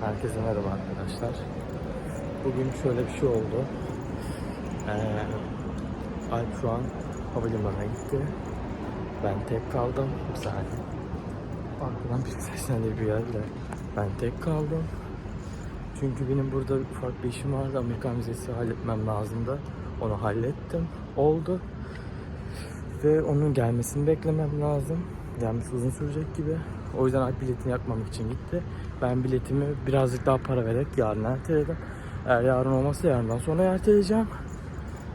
Herkese merhaba arkadaşlar. Bugün şöyle bir şey oldu. Ee, Alp şu an havalimanına gitti. Ben tek kaldım. Bir saniye. Arkadan bir seslendi bir yerde. Ben tek kaldım. Çünkü benim burada ufak bir işim vardı. Amerikan vizesi halletmem lazımdı. Onu hallettim. Oldu. Ve onun gelmesini beklemem lazım. Gelmesi uzun sürecek gibi. O yüzden Alp biletini yakmamak için gitti. Ben biletimi birazcık daha para vererek yarın erteledim. Eğer yarın olmazsa yarından sonra erteleyeceğim.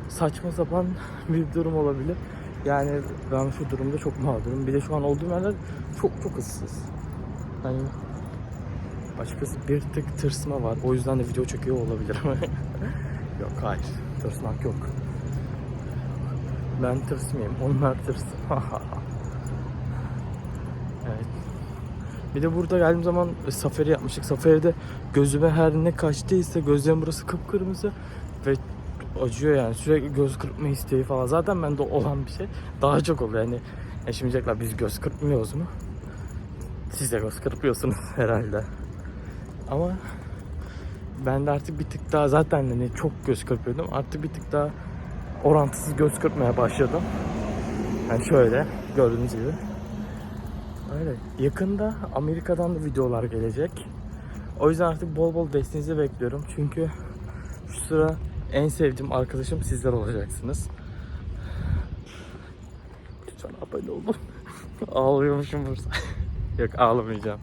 Saçma sapan bir durum olabilir. Yani ben şu durumda çok mağdurum. Bir de şu an olduğum yerler çok çok ıssız. Hani açıkçası bir tık tırsma var. O yüzden de video çekiyor olabilir. yok hayır. Tırsmak yok. Ben tırsmayayım. Onlar tırsın. evet. Bir de burada geldiğim zaman safari yapmıştık. Safaride gözüme her ne kaçtıysa gözlerim burası kıpkırmızı ve acıyor yani. Sürekli göz kırpma isteği falan. Zaten bende olan bir şey. Daha çok oluyor yani. E biz göz kırpmıyoruz mu? Siz de göz kırpıyorsunuz herhalde. Ama ben de artık bir tık daha zaten hani çok göz kırpıyordum. Artık bir tık daha orantısız göz kırpmaya başladım. Yani şöyle gördüğünüz gibi. Öyle. Yakında Amerika'dan da videolar gelecek. O yüzden artık bol bol desteğinizi bekliyorum. Çünkü şu sıra en sevdiğim arkadaşım sizler olacaksınız. Lütfen abone olun. Ağlıyormuşum burada. Yok ağlamayacağım.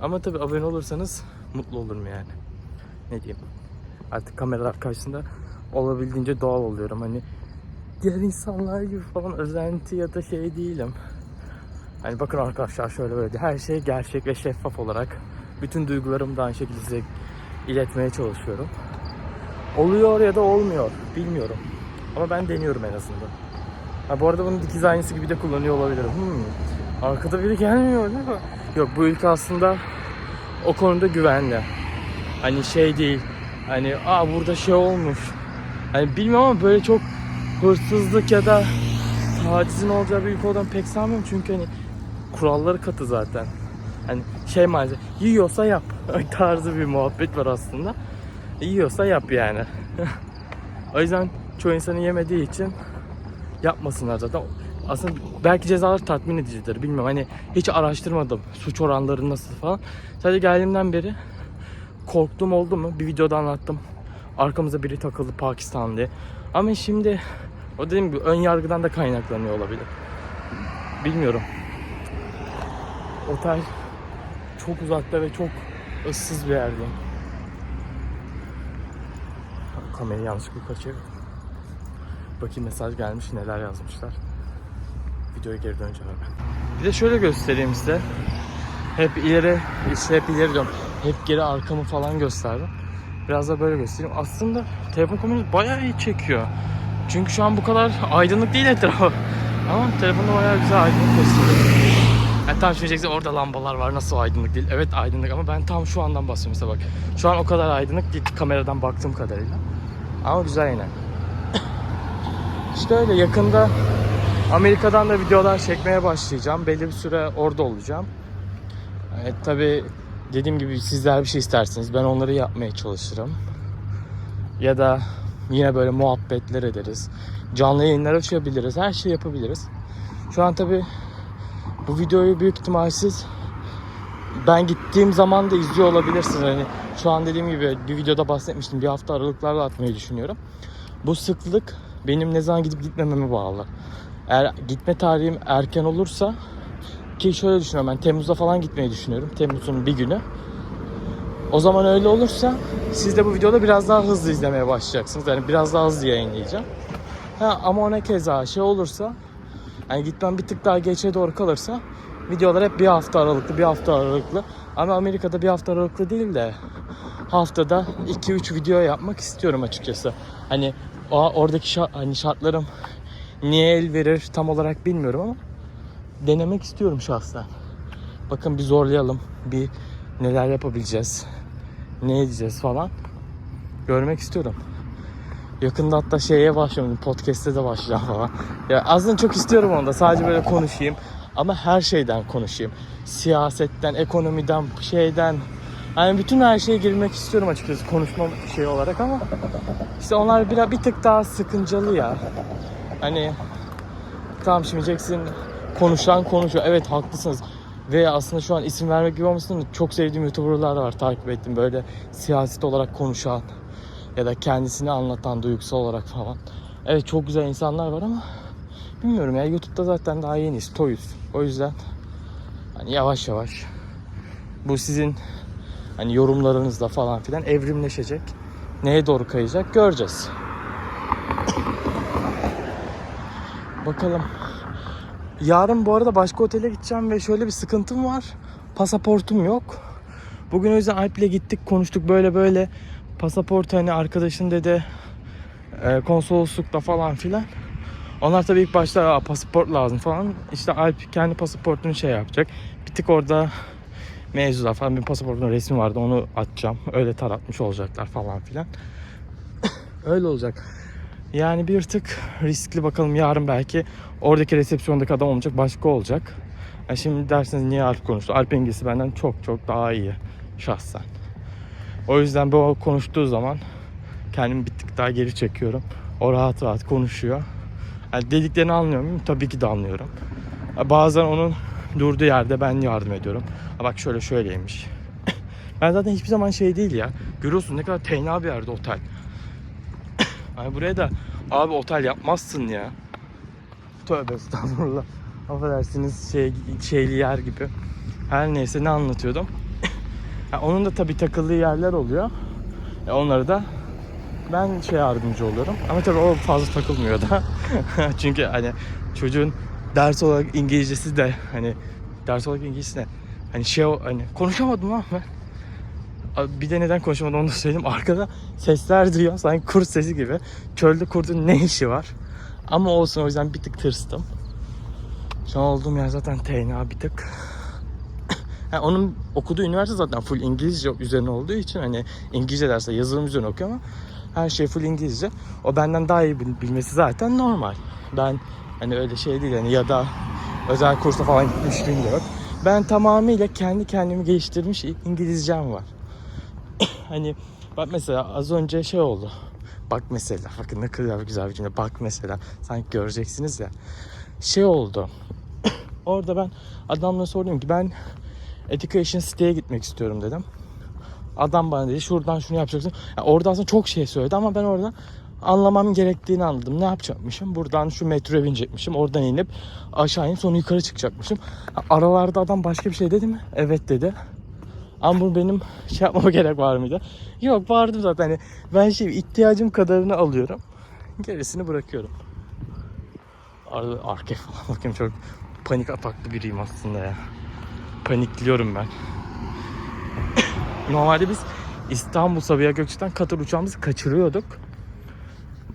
Ama tabii abone olursanız mutlu olurum yani. Ne diyeyim. Artık kameralar karşısında olabildiğince doğal oluyorum. Hani diğer insanlar gibi falan özenti ya da şey değilim. Hani bakın arkadaşlar şöyle böyle her şey gerçek ve şeffaf olarak bütün duygularımı da aynı şekilde size iletmeye çalışıyorum. Oluyor ya da olmuyor bilmiyorum. Ama ben deniyorum en azından. Ha, bu arada bunu dikiz aynısı gibi de kullanıyor olabilirim. Hmm. Arkada biri gelmiyor değil mi? Yok bu ülke aslında o konuda güvenli. Hani şey değil. Hani aa burada şey olmuş. Hani bilmiyorum ama böyle çok hırsızlık ya da tacizin olacağı bir ülke olduğunu pek sanmıyorum. Çünkü hani kuralları katı zaten. Hani şey maalesef yiyorsa yap tarzı bir muhabbet var aslında. Yiyorsa yap yani. o yüzden çoğu insanın yemediği için yapmasınlar zaten. Aslında belki cezalar tatmin edicidir. Bilmiyorum hani hiç araştırmadım suç oranları nasıl falan. Sadece geldiğimden beri korktuğum oldu mu? Bir videoda anlattım. Arkamıza biri takıldı Pakistan. Ama şimdi o dediğim gibi ön yargıdan da kaynaklanıyor olabilir. Bilmiyorum. Otel çok uzakta ve çok ıssız bir yerde. Kamerayı yanlışlıkla kaçırdım. Bakayım mesaj gelmiş neler yazmışlar. Videoya geri döneceğim hemen. Bir de şöyle göstereyim size. Hep ileri, işte hep ileri diyorum. Hep geri arkamı falan gösterdim. Biraz da böyle göstereyim. Aslında telefon kamerası bayağı iyi çekiyor. Çünkü şu an bu kadar aydınlık değil etrafı. Ama telefonda bayağı güzel aydınlık gösteriyor. Yani tam düşüneceksin orada lambalar var nasıl aydınlık değil. Evet aydınlık ama ben tam şu andan bahsediyorum mesela bak. Şu an o kadar aydınlık değil kameradan baktığım kadarıyla. Ama güzel yine. İşte öyle yakında Amerika'dan da videolar çekmeye başlayacağım. Belli bir süre orada olacağım. Evet tabi dediğim gibi sizler bir şey isterseniz ben onları yapmaya çalışırım. Ya da yine böyle muhabbetler ederiz. Canlı yayınlar açabiliriz. Her şey yapabiliriz. Şu an tabi bu videoyu büyük ihtimal siz ben gittiğim zaman da izliyor olabilirsiniz. Hani şu an dediğim gibi bir videoda bahsetmiştim. Bir hafta aralıklarla atmayı düşünüyorum. Bu sıklık benim ne zaman gidip gitmememe bağlı. Eğer gitme tarihim erken olursa ki şöyle düşünüyorum ben Temmuz'da falan gitmeyi düşünüyorum. Temmuz'un bir günü. O zaman öyle olursa siz de bu videoda biraz daha hızlı izlemeye başlayacaksınız. Yani biraz daha hızlı yayınlayacağım. Ha, ama ona keza şey olursa yani gitmem bir tık daha geçe doğru kalırsa videolar hep bir hafta aralıklı, bir hafta aralıklı. Ama Amerika'da bir hafta aralıklı değil de haftada 2-3 video yapmak istiyorum açıkçası. Hani o oradaki şart, hani şartlarım niye el verir tam olarak bilmiyorum ama denemek istiyorum şahsen. Bakın bir zorlayalım. Bir neler yapabileceğiz. Ne edeceğiz falan. Görmek istiyorum. Yakında hatta şeye başlıyorum. Podcast'te de başlayacağım falan. Ya aslında çok istiyorum onda. Sadece böyle konuşayım. Ama her şeyden konuşayım. Siyasetten, ekonomiden, şeyden, Yani bütün her şeye girmek istiyorum açıkçası konuşma şey olarak ama işte onlar biraz bir tık daha sıkıncalı ya. Hani tamam şimdi Jackson konuşan konuşuyor. Evet haklısınız. Ve aslında şu an isim vermek gibi olmasın da çok sevdiğim YouTuber'lar var takip ettim. Böyle siyaset olarak konuşan ya da kendisini anlatan duygusal olarak falan. Evet çok güzel insanlar var ama bilmiyorum ya YouTube'da zaten daha yeniyiz, toyuz. O yüzden hani yavaş yavaş bu sizin hani yorumlarınızla falan filan evrimleşecek. Neye doğru kayacak göreceğiz. Bakalım. Yarın bu arada başka otele gideceğim ve şöyle bir sıkıntım var. Pasaportum yok. Bugün o yüzden Alp'le gittik konuştuk böyle böyle. Pasaport hani arkadaşın dedi e, konsoloslukta falan filan. Onlar tabii ilk başta "Aa, pasaport lazım falan. İşte Alp kendi pasaportunu şey yapacak. Bir tık orada mevzular falan bir pasaportun resmi vardı onu atacağım. Öyle taratmış olacaklar falan filan. Öyle olacak. Yani bir tık riskli bakalım yarın belki oradaki resepsiyondaki adam olmayacak başka olacak. Yani şimdi dersiniz niye Alp konuştu? Alp İngilizce benden çok çok daha iyi şahsen. O yüzden bu konuştuğu zaman kendimi bir tık daha geri çekiyorum. O rahat rahat konuşuyor. Yani dediklerini anlıyor muyum? Tabii ki de anlıyorum. Bazen onun durduğu yerde ben yardım ediyorum. Bak şöyle şöyleymiş. ben zaten hiçbir zaman şey değil ya. Görüyorsun ne kadar tenha bir yerde otel. Hani buraya da abi otel yapmazsın ya. Tövbe estağfurullah. Affedersiniz şey, şeyli yer gibi. Her neyse ne anlatıyordum. Ha, onun da tabii takıldığı yerler oluyor. E, onları da ben şey yardımcı oluyorum. Ama tabii o fazla takılmıyor da. Çünkü hani çocuğun ders olarak İngilizcesi de hani ders olarak İngilizcesi de hani şey hani konuşamadım lan ben. Bir de neden konuşamadım onu da söyleyeyim. Arkada sesler duyuyor sanki kurt sesi gibi. Çölde kurdun ne işi var? Ama olsun o yüzden bir tık tırstım. Şu an olduğum yer zaten TNA bir tık. Ha, onun okuduğu üniversite zaten full İngilizce üzerine olduğu için hani İngilizce derse yazılım üzerine okuyor ama her şey full İngilizce. O benden daha iyi bil- bilmesi zaten normal. Ben hani öyle şey değil hani ya da özel kursa falan gitmişliğim de yok. Ben tamamıyla kendi kendimi geliştirmiş İngilizcem var. hani bak mesela az önce şey oldu. Bak mesela bakın ne kadar güzel bir cümle. Bak mesela sanki göreceksiniz ya. Şey oldu. Orada ben adamla sordum ki ben Education City'ye gitmek istiyorum dedim. Adam bana dedi şuradan şunu yapacaksın. Yani orada aslında çok şey söyledi ama ben orada anlamam gerektiğini anladım. Ne yapacakmışım? Buradan şu metroya binecekmişim. Oradan inip aşağı inip sonra yukarı çıkacakmışım. Aralarda adam başka bir şey dedi mi? Evet dedi. Ama bunu benim şey yapmama gerek var mıydı? Yok vardı zaten. Hani ben şey ihtiyacım kadarını alıyorum. Gerisini bırakıyorum. Arada arkaya falan bakayım çok panik ataklı biriyim aslında ya. Panikliyorum ben. Normalde biz İstanbul Sabiha Gökçe'den Katar uçağımızı kaçırıyorduk.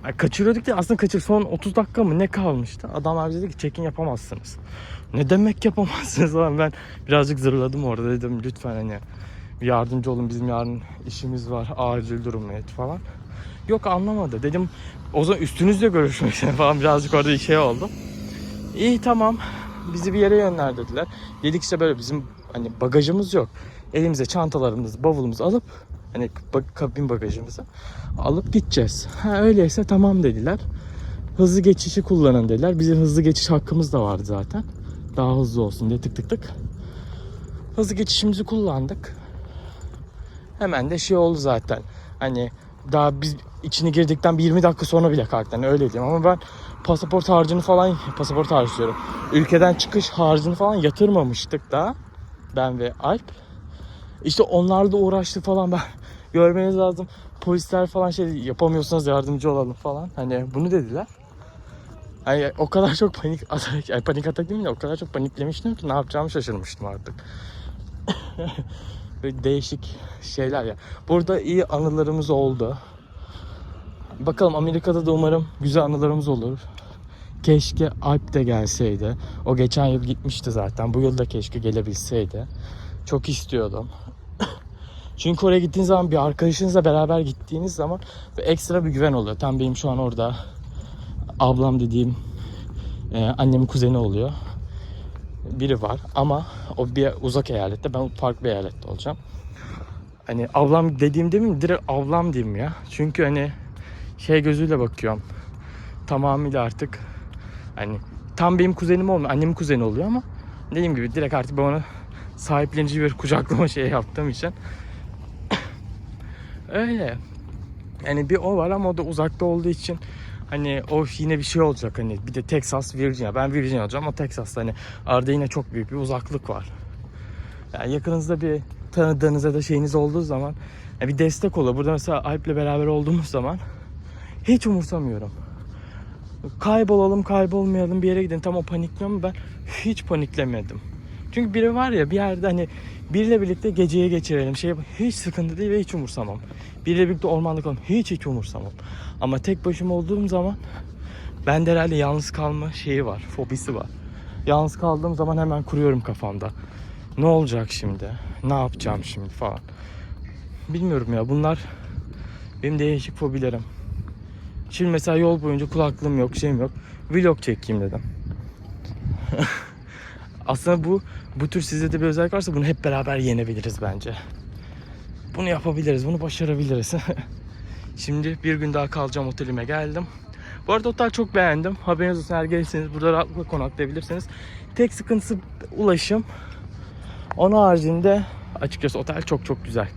Yani kaçırıyorduk değil aslında kaçır son 30 dakika mı ne kalmıştı? Adamlar bize dedi ki check-in yapamazsınız. Ne demek yapamazsınız lan ben birazcık zırladım orada dedim lütfen hani yardımcı olun bizim yarın işimiz var acil durum evet falan. Yok anlamadı dedim o zaman üstünüzle görüşmek falan birazcık orada şey oldu. İyi tamam bizi bir yere yönlendirdiler. Dedik işte böyle bizim hani bagajımız yok. Elimize çantalarımızı, bavulumuzu alıp hani kabin bagajımızı alıp gideceğiz. Ha öyleyse tamam dediler. Hızlı geçişi kullanın dediler. Bizim hızlı geçiş hakkımız da vardı zaten. Daha hızlı olsun diye tık tık tık. Hızlı geçişimizi kullandık. Hemen de şey oldu zaten. Hani daha biz içine girdikten bir 20 dakika sonra bile kalktı. Hani öyle diyeyim ama ben pasaport harcını falan pasaport harcı diyorum. Ülkeden çıkış harcını falan yatırmamıştık daha. Ben ve Alp. İşte onlarla uğraştık falan ben görmeniz lazım. Polisler falan şey yapamıyorsanız yardımcı olalım falan. Hani bunu dediler. Hani o kadar çok panik atak, yani panik atak değil mi o kadar çok paniklemiştim ki ne yapacağımı şaşırmıştım artık. Değişik şeyler ya. Burada iyi anılarımız oldu. Bakalım Amerika'da da umarım güzel anılarımız olur. Keşke Alp de gelseydi. O geçen yıl gitmişti zaten. Bu yıl da keşke gelebilseydi. Çok istiyordum. Çünkü oraya gittiğiniz zaman bir arkadaşınızla beraber gittiğiniz zaman bir ekstra bir güven oluyor. Tam benim şu an orada ablam dediğim e, annemin kuzeni oluyor. Biri var ama o bir uzak eyalette ben farklı bir eyalette olacağım. hani avlam dediğim değil mi? Direkt avlam diyeyim ya. Çünkü hani şey gözüyle bakıyorum. Tamamıyla artık hani tam benim kuzenim olmuyor. Annemin kuzeni oluyor ama dediğim gibi direkt artık ben ona sahiplenici bir kucaklama şey yaptığım için öyle. Yani bir o var ama o da uzakta olduğu için hani o yine bir şey olacak hani bir de Texas, Virginia. Ben Virginia olacağım ama Texas'ta hani arada yine çok büyük bir uzaklık var. Yani yakınızda bir tanıdığınız ya da şeyiniz olduğu zaman yani bir destek olur. Burada mesela Alp'le beraber olduğumuz zaman hiç umursamıyorum. Kaybolalım kaybolmayalım bir yere gidin tam o panikliyor mu ben hiç paniklemedim. Çünkü biri var ya bir yerde hani biriyle birlikte geceye geçirelim şey hiç sıkıntı değil ve hiç umursamam. Biriyle birlikte ormanda kalalım hiç hiç umursamam. Ama tek başıma olduğum zaman bende herhalde yalnız kalma şeyi var fobisi var. Yalnız kaldığım zaman hemen kuruyorum kafamda. Ne olacak şimdi? Ne yapacağım şimdi falan. Bilmiyorum ya bunlar benim değişik fobilerim. Şimdi mesela yol boyunca kulaklığım yok, şeyim yok. Vlog çekeyim dedim. Aslında bu bu tür sizde de bir özellik varsa bunu hep beraber yenebiliriz bence. Bunu yapabiliriz, bunu başarabiliriz. Şimdi bir gün daha kalacağım otelime geldim. Bu arada otel çok beğendim. Haberiniz olsun eğer gelirseniz burada rahatlıkla konaklayabilirsiniz. Tek sıkıntısı ulaşım. Onun haricinde açıkçası otel çok çok güzel.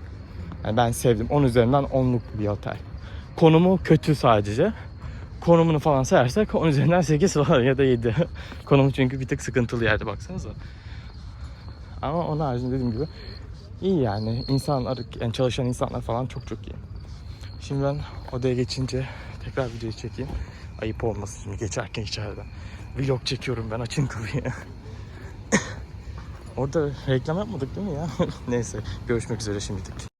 Yani ben sevdim. 10 üzerinden 10'luk bir otel. Konumu kötü sadece. Konumunu falan sayarsak 10 üzerinden 8 falan ya da 7. Konumu çünkü bir tık sıkıntılı yerde baksanıza. Ama onun haricinde dediğim gibi iyi yani. İnsanlar, yani çalışan insanlar falan çok çok iyi. Şimdi ben odaya geçince tekrar videoyu çekeyim. Ayıp olmasın şimdi geçerken içeriden. Vlog çekiyorum ben açın kapıyı. Orada reklam yapmadık değil mi ya? Neyse görüşmek üzere şimdilik.